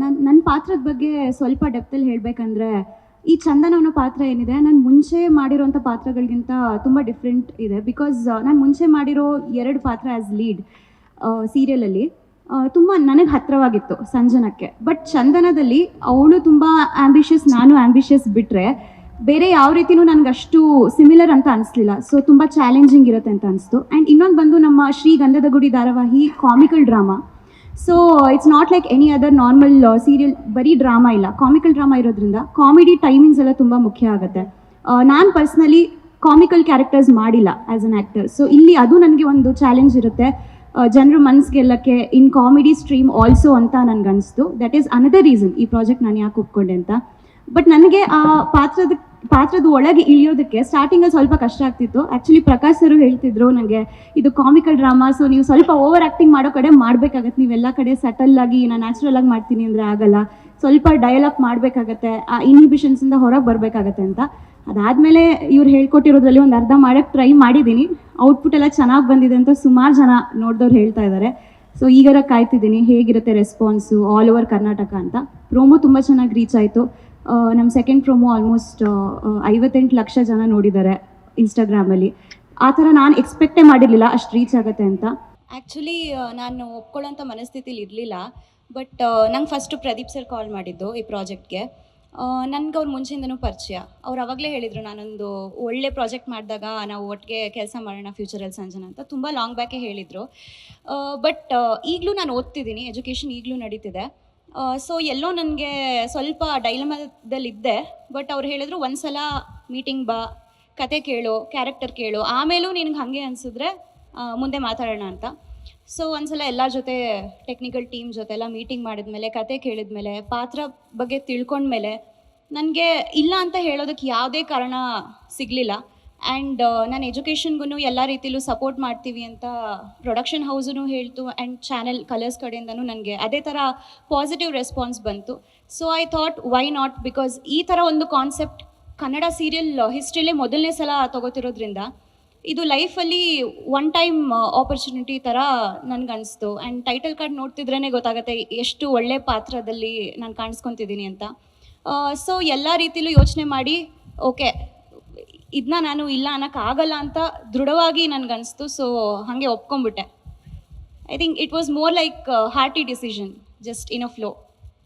ನನ್ನ ನನ್ನ ಪಾತ್ರದ ಬಗ್ಗೆ ಸ್ವಲ್ಪ ಡೆಪ್ತಲ್ಲಿ ಹೇಳಬೇಕಂದ್ರೆ, ಈ ಚಂದನ ಅನ್ನೋ ಪಾತ್ರ ಏನಿದೆ, ನಾನು ಮುಂಚೆ ಮಾಡಿರೋಂಥ ಪಾತ್ರಗಳಿಗಿಂತ ತುಂಬ ಡಿಫ್ರೆಂಟ್ ಇದೆ. ಬಿಕಾಸ್ ನಾನು ಮುಂಚೆ ಮಾಡಿರೋ ಎರಡು ಪಾತ್ರ ಆ್ಯಸ್ ಲೀಡ್ ಸೀರಿಯಲಲ್ಲಿ ತುಂಬ ನನಗೆ ಹತ್ತಿರವಾಗಿತ್ತು ಸಂಜನಕ್ಕೆ. ಬಟ್ ಚಂದನದಲ್ಲಿ ಅವಳು ತುಂಬ ಆ್ಯಂಬಿಷಿಯಸ್ ನಾನು ಆ್ಯಂಬಿಷಿಯಸ್ ಬಿಟ್ಟರೆ ಬೇರೆ ಯಾವ ರೀತಿನೂ ನನಗೆ ಅಷ್ಟು ಸಿಮಿಲರ್ ಅಂತ ಅನಿಸ್ಲಿಲ್ಲ. ಸೊ ತುಂಬ ಚಾಲೆಂಜಿಂಗ್ ಇರುತ್ತೆ ಅಂತ ಅನಿಸ್ತು. ಆ್ಯಂಡ್ ಇನ್ನೊಂದು ಬಂದು ನಮ್ಮ ಶ್ರೀ ಗಂಧದ ಗುಡಿ ಧಾರಾವಾಹಿ comical drama so it's not like any other normal serial uh, ಬರೀ ಡ್ರಾಮಾ ಇಲ್ಲ. ಕಾಮಿಕಲ್ ಡ್ರಾಮಾ ಇರೋದ್ರಿಂದ ಕಾಮಿಡಿ ಟೈಮಿಂಗ್ಸ್ ಎಲ್ಲ ತುಂಬ ಮುಖ್ಯ ಆಗುತ್ತೆ. ನಾನು ಪರ್ಸ್ನಲಿ ಕಾಮಿಕಲ್ ಕ್ಯಾರೆಕ್ಟರ್ಸ್ ಮಾಡಿಲ್ಲ ಆ್ಯಸ್ ಅನ್ ಆ್ಯಕ್ಟರ್ ಸೊ ಇಲ್ಲಿ ಅದು ನನಗೆ ಒಂದು ಚಾಲೆಂಜ್ ಇರುತ್ತೆ. ಜನರು ಮನ್ಸ್ ಗೆಲ್ಲಕ್ಕೆ ಇನ್ ಕಾಮಿಡಿ ಸ್ಟ್ರೀಮ್ ಆಲ್ಸೋ ಅಂತ ನನಗನ್ನಿಸ್ತು ದಟ್ ಈಸ್ ಅನದರ್ ರೀಸನ್ ಈ ಪ್ರಾಜೆಕ್ಟ್ ನಾನು ಯಾಕೆ ಒಪ್ಕೊಂಡೆ ಅಂತ. ಬಟ್ ನನಗೆ ಆ ಪಾತ್ರದ ಪಾತ್ರದ ಒಳಗೆ ಇಳಿಯೋದಕ್ಕೆ ಸ್ಟಾರ್ಟಿಂಗಲ್ಲಿ ಸ್ವಲ್ಪ ಕಷ್ಟ ಆಗ್ತಿತ್ತು. ಆ್ಯಕ್ಚುಲಿ ಪ್ರಕಾಶ್ ಸರು ಹೇಳ್ತಿದ್ರು ನನಗೆ ಇದು ಕಾಮಿಕಲ್ ಡ್ರಾಮಾ ಸೊ ನೀವು ಸ್ವಲ್ಪ ಓವರ್ ಆ್ಯಕ್ಟಿಂಗ್ ಮಾಡೋ ಕಡೆ ಮಾಡಬೇಕಾಗತ್ತೆ. ನೀವೆಲ್ಲ ಕಡೆ ಸಟಲ್ ಆಗಿ ನಾನು ನ್ಯಾಚುರಲ್ ಆಗಿ ಮಾಡ್ತೀನಿ ಅಂದರೆ ಆಗಲ್ಲ. ಸ್ವಲ್ಪ ಡಯಲಾಗ್ ಮಾಡಬೇಕಾಗತ್ತೆ. ಆ ಇನ್ಹಿಬಿಷನ್ಸಿಂದ ಹೊರಗೆ ಬರಬೇಕಾಗತ್ತೆ ಅಂತ. ಅದಾದಮೇಲೆ ಇವ್ರು ಹೇಳ್ಕೊಟ್ಟಿರೋದ್ರಲ್ಲಿ ಒಂದು ಅರ್ಧ ಮಾಡೋಕ್ಕೆ ಟ್ರೈ ಮಾಡಿದ್ದೀನಿ ಔಟ್ಪುಟ್ ಎಲ್ಲ ಚೆನ್ನಾಗಿ ಬಂದಿದೆ ಅಂತ ಸುಮಾರು ಜನ ನೋಡಿದವ್ರು ಹೇಳ್ತಾ ಇದ್ದಾರೆ ಸೊ ಈಗಾರ ಕಾಯ್ತಿದ್ದೀನಿ, ಹೇಗಿರುತ್ತೆ ರೆಸ್ಪಾನ್ಸು ಆಲ್ ಓವರ್ ಕರ್ನಾಟಕ ಅಂತ. ಪ್ರೋಮೋ ತುಂಬ ಚೆನ್ನಾಗಿ ರೀಚ್ ಆಯಿತು. ನಮ್ಮ ಸೆಕೆಂಡ್ ಪ್ರೊಮೋ ಆಲ್ಮೋಸ್ಟ್ ಐವತ್ತೆಂಟು ಲಕ್ಷ ಜನ ನೋಡಿದ್ದಾರೆ ಇನ್ಸ್ಟಾಗ್ರಾಮಲ್ಲಿ ಆ ಥರ ನಾನು ಎಕ್ಸ್ಪೆಕ್ಟೇ ಮಾಡಿರಲಿಲ್ಲ, ಅಷ್ಟು ರೀಚ್ ಆಗುತ್ತೆ ಅಂತ. ಆ್ಯಕ್ಚುಲಿ ನಾನು ಒಪ್ಕೊಳ್ಳೋಂಥ ಮನಸ್ಥಿತಿಲಿ ಇರಲಿಲ್ಲ ಬಟ್ ನಂಗೆ ಫಸ್ಟು ಪ್ರದೀಪ್ ಸರ್ ಕಾಲ್ ಮಾಡಿದ್ದು ಈ ಪ್ರಾಜೆಕ್ಟ್ಗೆ ನನಗೆ ಅವ್ರ ಮುಂಚೆಯಿಂದನೂ ಪರಿಚಯ. ಅವ್ರು ಅವಾಗಲೇ ಹೇಳಿದರು, ನಾನೊಂದು ಒಳ್ಳೆ ಪ್ರಾಜೆಕ್ಟ್ ಮಾಡಿದಾಗ ನಾವು ಒಟ್ಟಿಗೆ ಕೆಲಸ ಮಾಡೋಣ ಫ್ಯೂಚರಲ್ಲಿ ಸಂಜನ ಅಂತ. ತುಂಬ ಲಾಂಗ್ ಬ್ಯಾಕೇ ಹೇಳಿದರು. ಬಟ್ ಈಗಲೂ ನಾನು ಓದ್ತಿದ್ದೀನಿ ಎಜುಕೇಷನ್ ಈಗಲೂ ನಡೀತಿದೆ. ಸೊ ಎಲ್ಲೋ ನನಗೆ ಸ್ವಲ್ಪ ಡೈಲಮದಲ್ಲಿದ್ದೆ ಬಟ್ ಅವ್ರು ಹೇಳಿದ್ರು ಒಂದು ಸಲ ಮೀಟಿಂಗ್ ಬಾ, ಕತೆ ಕೇಳು ಕ್ಯಾರೆಕ್ಟರ್ ಕೇಳು, ಆಮೇಲೂ ನಿನಗೆ ಹಾಗೆ ಅನಿಸಿದ್ರೆ ಮುಂದೆ ಮಾತಾಡೋಣ ಅಂತ. ಸೊ ಒಂದ್ಸಲ ಎಲ್ಲರ ಜೊತೆ ಟೆಕ್ನಿಕಲ್ ಟೀಮ್ ಜೊತೆ ಎಲ್ಲ ಮೀಟಿಂಗ್ ಮಾಡಿದ್ಮೇಲೆ, ಕತೆ ಕೇಳಿದ್ಮೇಲೆ, ಪಾತ್ರ ಬಗ್ಗೆ ತಿಳ್ಕೊಂಡ್ಮೇಲೆ, ನನಗೆ ಇಲ್ಲ ಅಂತ ಹೇಳೋದಕ್ಕೆ ಯಾವುದೇ ಕಾರಣ ಸಿಗಲಿಲ್ಲ. ಆ್ಯಂಡ್ ನಾನು ಎಜುಕೇಷನ್ಗೂ ಎಲ್ಲ ರೀತಿಲೂ ಸಪೋರ್ಟ್ ಮಾಡ್ತೀವಿ ಅಂತ ಪ್ರೊಡಕ್ಷನ್ ಹೌಸೂ ಹೇಳ್ತು ಆ್ಯಂಡ್ ಚಾನೆಲ್ ಕಲರ್ಸ್ ಕಡೆಯಿಂದನೂ ನನಗೆ ಅದೇ ಥರ ಪಾಸಿಟಿವ್ ರೆಸ್ಪಾನ್ಸ್ ಬಂತು. So I thought why not because ಈ ಥರ ಒಂದು ಕಾನ್ಸೆಪ್ಟ್ ಕನ್ನಡ ಸೀರಿಯಲ್ ಹಿಸ್ಟ್ರಿಲೇ ಮೊದಲನೇ ಸಲ ತೊಗೋತಿರೋದ್ರಿಂದ ಇದು ಲೈಫಲ್ಲಿ ಒನ್ ಟೈಮ್ ಆಪರ್ಚುನಿಟಿ ಥರ ನನಗನ್ನಿಸ್ತು ಆ್ಯಂಡ್ ಟೈಟಲ್ ಕಾರ್ಡ್ ನೋಡ್ತಿದ್ರೇ ಗೊತ್ತಾಗುತ್ತೆ ಎಷ್ಟು ಒಳ್ಳೆ ಪಾತ್ರದಲ್ಲಿ ನಾನು ಕಾಣಿಸ್ಕೊತಿದ್ದೀನಿ ಅಂತ. ಸೊ ಎಲ್ಲ ರೀತಿಲೂ ಯೋಚನೆ ಮಾಡಿ ಓಕೆ ಇದನ್ನ ನಾನು ಇಲ್ಲ ಅನ್ನೋಕ್ಕಾಗಲ್ಲ ಅಂತ ದೃಢವಾಗಿ ನನಗನ್ನಿಸ್ತು ಸೊ ಹಾಗೆ ಒಪ್ಕೊಂಡ್ಬಿಟ್ಟೆ. I think it was more like hearty decision just in a flow